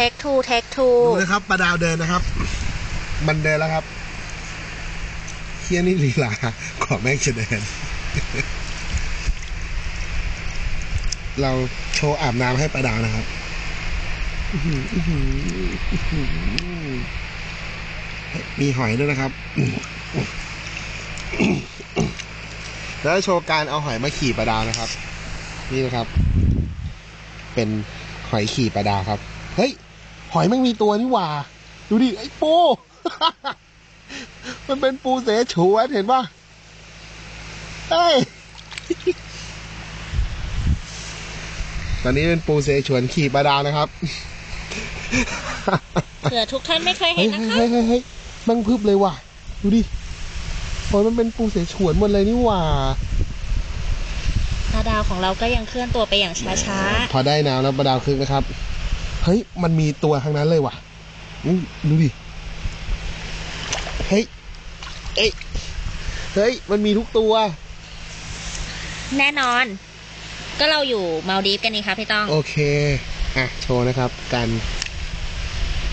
เทคทูเทคทูดูนะครับปลาดาวเดินนะครับ มันเดินแล้วครับเฮียนี่ลีลาขอแม่งจะเดินเราโชว์อาบน้ำให้ปลาดาวนะครับมีหอยด้วยนะครับ แล้วโชว์การเอาหอยมาขี่ปลาดาวนะครับ นี่นะครับ เป็นหอยขี่ปลาดาวครับ เฮ้ย หอยแม่งมีตัวนี่หว่า ดูดิ ไอ้ปู มันเป็นปูเสฉวนเห็นป่ะเฮ้ย ตอนนี้เป็นปูเสฉวนขี่ปลาดาวนะครับ เผื่อทุกท่านไม่เคยเฮ้เห็ยนนะเฮ้ยคะเฮ้ยเฮ้ยแมันพึบเลยว่ะ ดูดิโอ้ยมันเป็นปูเสฉวนหมดเลยนี่หว่า ปลาดาวของเราก็ยังเคลื่อนตัวไปอย่างช้าพอได้น้ำแล้วปลาดาวคึกนะครับเฮ้ย มันมีตัวทั้งนั้นเลยว่ะอุ๊ยดูดิ เฮ้ย เอ้ย เฮ้ย มันมีทุกตัวๆแน่นอน ก็เราอยู่มาลดีฟกันนี่คะพี่ต้อง โอเค อะ โชว์นะครับการ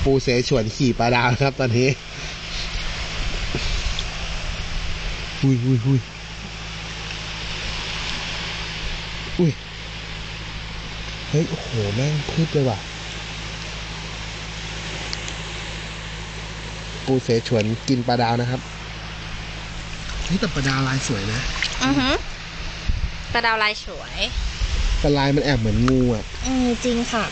ปูเสฉวนขี่ปลาดาวนะครับ ตอนนี้หุยหุยหุยอุ้ย เฮ้ย โอ้โห แม่งพึบเลยว่ะ ปูเสฉวนกินปลาดาวนะครับเฮ้ยแต่ปลาดาวลายสวยนะอือฮึปลาดาวลายสวยแต่ลายมันแอบเหมือนงูอะอืมจริงค่ะ